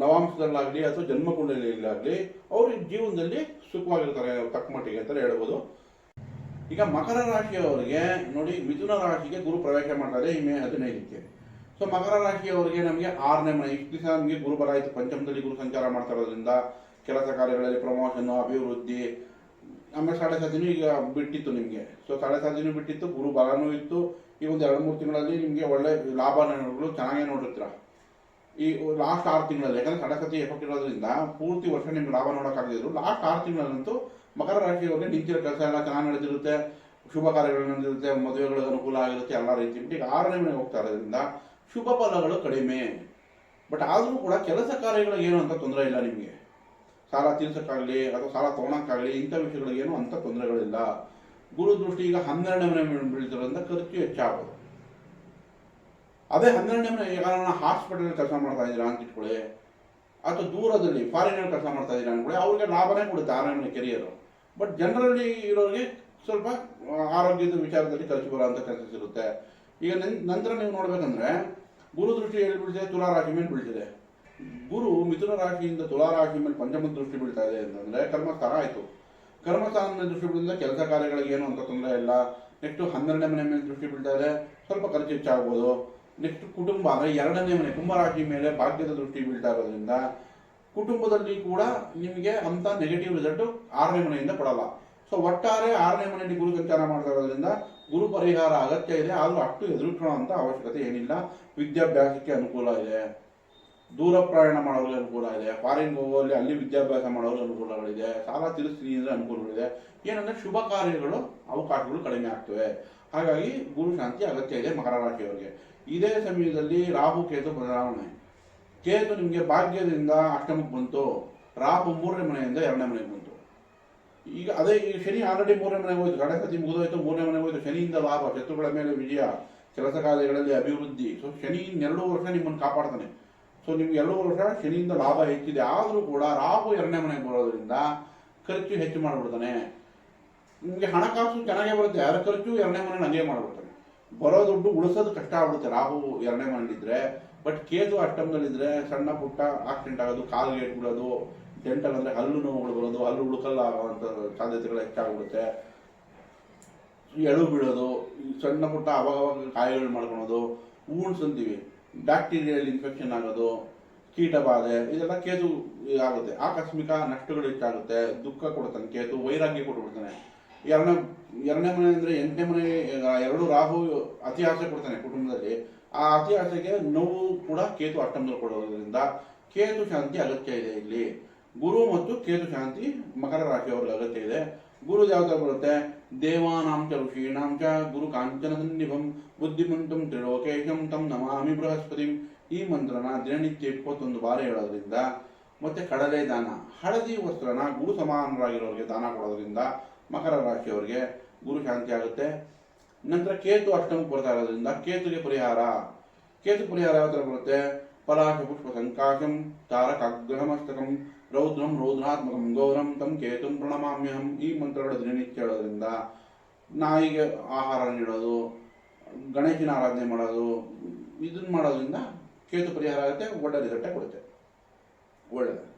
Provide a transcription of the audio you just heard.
ನವಾಂಶದಲ್ಲಾಗಲಿ ಅಥವಾ ಜನ್ಮಕುಂಡಲಿಯಲ್ಲಾಗಲಿ ಅವರು ಜೀವನದಲ್ಲಿ ಸುಖವಾಗಿರ್ತಾರೆ ತಕ್ಕ ಮಟ್ಟಿಗೆ ಅಂತ ಹೇಳ್ಬೋದು. ಈಗ ಮಕರ ರಾಶಿಯವರಿಗೆ ನೋಡಿ ಮಿಥುನ ರಾಶಿಗೆ ಗುರು ಪ್ರವೇಶ ಮಾಡ್ತಾರೆ ಈ ಮೇ ಹದಿನೈದಕ್ಕೆ. ಸೊ ಮಕರ ರಾಶಿಯವರಿಗೆ ನಮಗೆ ಆರನೇ ಮನೆ ಇಷ್ಟು ದಿವಸ ನಮಗೆ ಗುರು ಬರಾಯಿತು ಪಂಚಮದಲ್ಲಿ ಗುರು ಸಂಚಾರ ಮಾಡ್ತಾ ಇರೋದ್ರಿಂದ ಕೆಲಸ ಕಾರ್ಯಗಳಲ್ಲಿ ಪ್ರಮೋಷನ್ ಅಭಿವೃದ್ಧಿ, ಆಮೇಲೆ ಸಾಡೆ ಸಾತಿನೂ ಈಗ ಬಿಟ್ಟಿತ್ತು ನಿಮಗೆ. ಸೊ ಸಾಡೆ ಸಾತಿನೂ ಬಿಟ್ಟಿತ್ತು, ಗುರು ಬಲನೂ ಇತ್ತು. ಈ ಒಂದು ಎರಡು ಮೂರು ತಿಂಗಳಲ್ಲಿ ನಿಮಗೆ ಒಳ್ಳೆ ಲಾಭಗಳು ಚೆನ್ನಾಗೇ ನೋಡಿರ್ತೀರ. ಈ ಲಾಸ್ಟ್ ಆರು ತಿಂಗಳಲ್ಲಿ, ಯಾಕಂದ್ರೆ ಕಡಕತಿ ಎಫೆಕ್ಟ್ ಇರೋದ್ರಿಂದ ಪೂರ್ತಿ ವರ್ಷ ನಿಮ್ಗೆ ಲಾಭ ನೋಡೋಕ್ಕಾಗದಿದ್ರು ಲಾಸ್ಟ್ ಆರು ತಿಂಗಳಲ್ಲಂತೂ ಮಕರ ರಾಶಿಯವರಿಗೆ ನಿಂತಿರೋ ಕೆಲಸ ಎಲ್ಲ ಚೆನ್ನಾಗಿ ನಡೆದಿರುತ್ತೆ ಶುಭ ಕಾರ್ಯಗಳು ನಡೆದಿರುತ್ತೆ, ಮದುವೆಗಳಿಗೆ ಅನುಕೂಲ ಆಗಿರುತ್ತೆ, ಎಲ್ಲ ರೀತಿ. ಈಗ ಆರನೇ ಮನೆಗೆ ಹೋಗ್ತಾ ಇರೋದ್ರಿಂದ ಶುಭ ಫಲಗಳು ಕಡಿಮೆ. ಬಟ್ ಆದರೂ ಕೂಡ ಕೆಲಸ ಕಾರ್ಯಗಳಿಗೆ ಏನು ಅಂತ ತೊಂದರೆ ಇಲ್ಲ ನಿಮಗೆ. ಸಾಲ ತೀರ್ಸಕ್ಕಾಗಲಿ ಅಥವಾ ಸಾಲ ತೊಗೊಳಕ್ಕಾಗಲಿ ಇಂಥ ವಿಷಯಗಳಿಗೆ ಏನು ಅಂತ ತೊಂದರೆಗಳಿಲ್ಲ. ಗುರು ದೃಷ್ಟಿ ಈಗ ಹನ್ನೆರಡನೇ ಮನೆ ಬೀಳ್ತಿರೋದ್ರಿಂದ ಖರ್ಚು ಹೆಚ್ಚಾಗೋದು. ಅದೇ ಹನ್ನೆರಡನೇ ಮನೆ ಈಗ ನಾನು ಹಾಸ್ಪಿಟಲ್ ಕೆಲಸ ಮಾಡ್ತಾ ಇದ್ದೀರಾ ಅಂತ ಇಟ್ಕೊಳ್ಳಿ. ಅಥವಾ ದೂರದಲ್ಲಿ ಫಾರಿನಲ್ಲಿ ಕೆಲಸ ಮಾಡ್ತಾ ಇದ್ದೀರಾ ಅಂದ್ಕೊಳ್ಳಿ. ಅವ್ರಿಗೆ ಲಾಭನೇ ಕೊಡುತ್ತೆ ಆರನೇ ಕೆರಿಯರು. ಬಟ್ ಜನರಲ್ಲಿ ಇರೋರಿಗೆ ಸ್ವಲ್ಪ ಆರೋಗ್ಯದ ವಿಚಾರದಲ್ಲಿ ಖರ್ಚು ಬರೋ ಕೆಲಸ ಸಿಗುತ್ತೆ. ಈಗ ನಂತರ ನೀವು ನೋಡ್ಬೇಕಂದ್ರೆ, ಗುರು ದೃಷ್ಟಿ ಎಲ್ಲಿ ಬೀಳ್ತಿದೆ ತುಲಾ ರಾಶಿ ಮೇಲೆ ಬೀಳ್ತಿದೆ. ಗುರು ಮಿಥುನ ರಾಶಿಯಿಂದ ತುಲಾ ರಾಶಿ ಮೇಲೆ ಪಂಚಮ ದೃಷ್ಟಿ ಬೀಳ್ತಾ ಇದೆ ಅಂತಂದ್ರೆ ಕರ್ಮಸ್ಥಾನ ಆಯ್ತು. ಕರ್ಮಸ್ಥಾನ ದೃಷ್ಟಿ ಬೀಳಿದ ಕೆಲಸ ಕಾರ್ಯಗಳಿಗೆ ಏನು ಅಂತ ತೊಂದರೆ ಇಲ್ಲ. ನೆಕ್ಸ್ಟ್ ಹನ್ನೆರಡನೇ ಮನೆ ಮೇಲೆ ದೃಷ್ಟಿ ಬೀಳ್ತಾ ಇದೆ. ಸ್ವಲ್ಪ ಖರ್ಚು ಹೆಚ್ಚಾಗ್ಬೋದು. ನೆಕ್ಸ್ಟ್ ಕುಟುಂಬ ಅಂದರೆ ಎರಡನೇ ಮನೆ, ಕುಂಭರಾಶಿ ಮೇಲೆ ಭಾಗ್ಯದ ದೃಷ್ಟಿ ಬೀಳ್ತಾ ಇರೋದ್ರಿಂದ ಕುಟುಂಬದಲ್ಲಿ ಕೂಡ ನಿಮಗೆ ಅಂತ ನೆಗೆಟಿವ್ ರಿಸಲ್ಟ್ ಆರನೇ ಮನೆಯಿಂದ ಕೊಡಲ್ಲ. ಸೊ ಒಟ್ಟಾರೆ ಆರನೇ ಮನೆಯಲ್ಲಿ ಗುರು ಸಂಚಾರ ಮಾಡ್ತಾ ಇರೋದ್ರಿಂದ ಗುರು ಪರಿಹಾರ ಅಗತ್ಯ ಇದೆ, ಆದರೂ ಅಷ್ಟು ಎದುರಿಕೊಳ್ಳುವಂತ ಅವಶ್ಯಕತೆ ಏನಿಲ್ಲ. ವಿದ್ಯಾಭ್ಯಾಸಕ್ಕೆ ಅನುಕೂಲ ಇದೆ. ದೂರ ಪ್ರಯಾಣ ಮಾಡೋರಿಗೆ ಅನುಕೂಲ ಇದೆ. ಫಾರಿನ್ ಹೋಗೋಲ್ಲಿ ಅಲ್ಲಿ ವಿದ್ಯಾಭ್ಯಾಸ ಮಾಡೋರಿಗೆ ಅನುಕೂಲಗಳಿದೆ ಸಾಲ ತೀರಿಸ್ತೀನಿ ಅಂದರೆ ಅನುಕೂಲಗಳಿದೆ ಏನಂದ್ರೆ ಶುಭ ಕಾರ್ಯಗಳು, ಅವಕಾಶಗಳು ಕಡಿಮೆ ಆಗ್ತವೆ. ಹಾಗಾಗಿ ಗುರು ಶಾಂತಿ ಅಗತ್ಯ ಇದೆ ಮಕರ ರಾಶಿಯವರಿಗೆ. ಇದೇ ಸಮಯದಲ್ಲಿ ರಾಹು ಕೇತು ಬದಲಾವಣೆ. ಕೇತು ನಿಮಗೆ ಭಾಗ್ಯದಿಂದ ಅಷ್ಟಮಕ್ಕೆ ಬಂತು. ರಾಹು ಮೂರನೇ ಮನೆಯಿಂದ ಎರಡನೇ ಮನೆಗೆ ಬಂತು. ಈಗ ಅದೇ ಈ ಶನಿ ಆಲ್ರೆಡಿ ಮೂರನೇ ಮನೆಗೆ ಹೋಯ್ತು. ಕಡೆ ಮುಗಿದೋಯ್ತು, ಮೂರನೇ ಮನೆಗೆ ಹೋಯ್ತು. ಶನಿಯಿಂದ ಲಾಭ, ಶತ್ರುಗಳ ಮೇಲೆ ವಿಜಯ, ಕೆಲಸ ಕಾರ್ಯಗಳಲ್ಲಿ ಅಭಿವೃದ್ಧಿ. ಸೊ ಶನಿ ಎರಡು ವರ್ಷ ನಿಮ್ಮನ್ನು ಕಾಪಾಡ್ತಾನೆ. ಸೊ ನಿಮ್ಗೆ ಎರಡು ವರ್ಷ ಶನಿಯಿಂದ ಲಾಭ ಹೆಚ್ಚಿದೆ. ಆದರೂ ಕೂಡ ರಾಹು ಎರಡನೇ ಮನೆಗೆ ಬರೋದ್ರಿಂದ ಖರ್ಚು ಹೆಚ್ಚು ಮಾಡಿಬಿಡ್ತಾನೆ. ನಿಮಗೆ ಹಣಕಾಸು ಚೆನ್ನಾಗೇ ಬರುತ್ತೆ ಅದರ ಖರ್ಚು ಎರಡನೇ ಮನೆ ಹಂಗೆ ಮಾಡ್ಬಿಡ್ತಾನೆ ಬರೋ ದುಡ್ಡು ಉಳಿಸೋದು ಕಷ್ಟ ಆಗ್ಬಿಡುತ್ತೆ. ರಾಹು ಎರಡನೇ ಮನೆಯಲ್ಲಿದ್ದರೆ ಬಟ್ ಕೇತು ಅಷ್ಟಮದಲ್ಲಿದ್ದರೆ ಸಣ್ಣ ಪುಟ್ಟ ಆಕ್ಸಿಡೆಂಟ್ ಆಗೋದು, ಕಾಲು ಗೇಟ್ ಬಿಡೋದು ಡೆಂಟಲ್ ಅಂದರೆ ಹಲ್ಲು ನೋವುಗಳು ಬರೋದು, ಹಲ್ಲು ಹುಡುಕಲ್ಲ ಆಗೋವಂಥ ಸಾಧ್ಯತೆಗಳು ಹೆಚ್ಚಾಗ್ಬಿಡುತ್ತೆ. ಎಳು ಬೀಳೋದು, ಸಣ್ಣ ಪುಟ್ಟ ಅವಾಗ ಅವಾಗ ಕಾಯಿಲೆಗಳು ಮಾಡ್ಕೊಳೋದು ಊಣ್ಸ್ ಅಂತೀವಿ. ಬ್ಯಾಕ್ಟೀರಿಯಲ್ ಇನ್ಫೆಕ್ಷನ್ ಆಗೋದು, ಕೀಟ ಬಾಧೆ, ಇದೆಲ್ಲ ಕೇತು ಆಗುತ್ತೆ. ಆಕಸ್ಮಿಕ ನಷ್ಟಗಳು ಹೆಚ್ಚಾಗುತ್ತೆ, ದುಃಖ ಕೊಡ್ತಾನೆ ಕೇತು ವೈರಾಗ್ಯ ಕೊಟ್ಬಿಡ್ತಾನೆ. ಎರಡನೇ ಎರಡನೇ ಮನೆ ಅಂದರೆ ಎಂಟನೇ ಮನೆ ಎರಡು ರಾಹು ಅತಿ ಆಸೆ ಕೊಡ್ತಾನೆ ಕುಟುಂಬದಲ್ಲಿ. ಆ ಅತಿ ಆಸೆಗೆ ನೋವು ಕೂಡ ಕೇತು ಅಷ್ಟಮದಲ್ಲಿ ಕೊಡೋದ್ರಿಂದ ಕೇತು ಶಾಂತಿ ಅಗತ್ಯ ಇದೆ ಇಲ್ಲಿ. ಗುರು ಮತ್ತು ಕೇತು ಶಾಂತಿ ಮಕರ ರಾಶಿಯವ್ರಿಗೆ ಅಗತ್ಯ ಇದೆ. ಗುರು ಯಾವ ಬರುತ್ತೆ? ದೇವಾನಾಂ ಋಷೀಣಾಂಚ ಗುರು ಕಾಂಚನ ಸನ್ನಿಭಂ ಬುದ್ಧಿಮಂತಂ ತ್ರಿಲೋಕೇಶಂ ತಂ ನಮಾಮಿ ಬೃಹಸ್ಪತಿ. ಈ ಮಂತ್ರನ ದಿನನಿತ್ಯ ಇಪ್ಪತ್ತೊಂದು ಬಾರಿ ಹೇಳೋದ್ರಿಂದ, ಮತ್ತೆ ಕಡಲೆ ದಾನ, ಹಳದಿ ವಸ್ತ್ರನ ಗುರು ಸಮಾನರಾಗಿರೋರಿಗೆ ದಾನ ಕೊಡೋದ್ರಿಂದ ಮಕರ ರಾಶಿಯವರಿಗೆ ಗುರು ಶಾಂತಿ ಆಗುತ್ತೆ. ನಂತರ ಕೇತು ಅಷ್ಟಮಕ್ಕೆ ಬರ್ತಾ ಇರೋದ್ರಿಂದ ಕೇತುಗೆ ಪರಿಹಾರ. ಕೇತು ಪರಿಹಾರ ಯಾವ ಥರ ಬರುತ್ತೆ? ಪಲಾಶ, ಪುಷ್ಪ, ಸಂಕಾಶಂ ತಾರಕಾಗ್ರಹಮಸ್ತಕಂ ರೌದ್ರಂ, ರೌದ್ರಾತ್ಮಕಂ ಗೌರಂ ತಂ ಕೇತುಂ, ಪ್ರಣಮಾಮ್ಯಹಂ ಈ ಮಂತ್ರಗಳು ದಿನನಿತ್ಯ ಹೇಳೋದ್ರಿಂದ ನಾಯಿಗೆ ಆಹಾರ ನೀಡೋದು, ಗಣೇಶನ ಆರಾಧನೆ ಮಾಡೋದು ಇದನ್ನ ಮಾಡೋದ್ರಿಂದ ಕೇತು ಪರಿಹಾರ ಆಗುತ್ತೆ ಒಳ್ಳೆ ರಿಸಲ್ಟೇ ಕೊಡುತ್ತೆ. ಒಳ್ಳೆಯದು.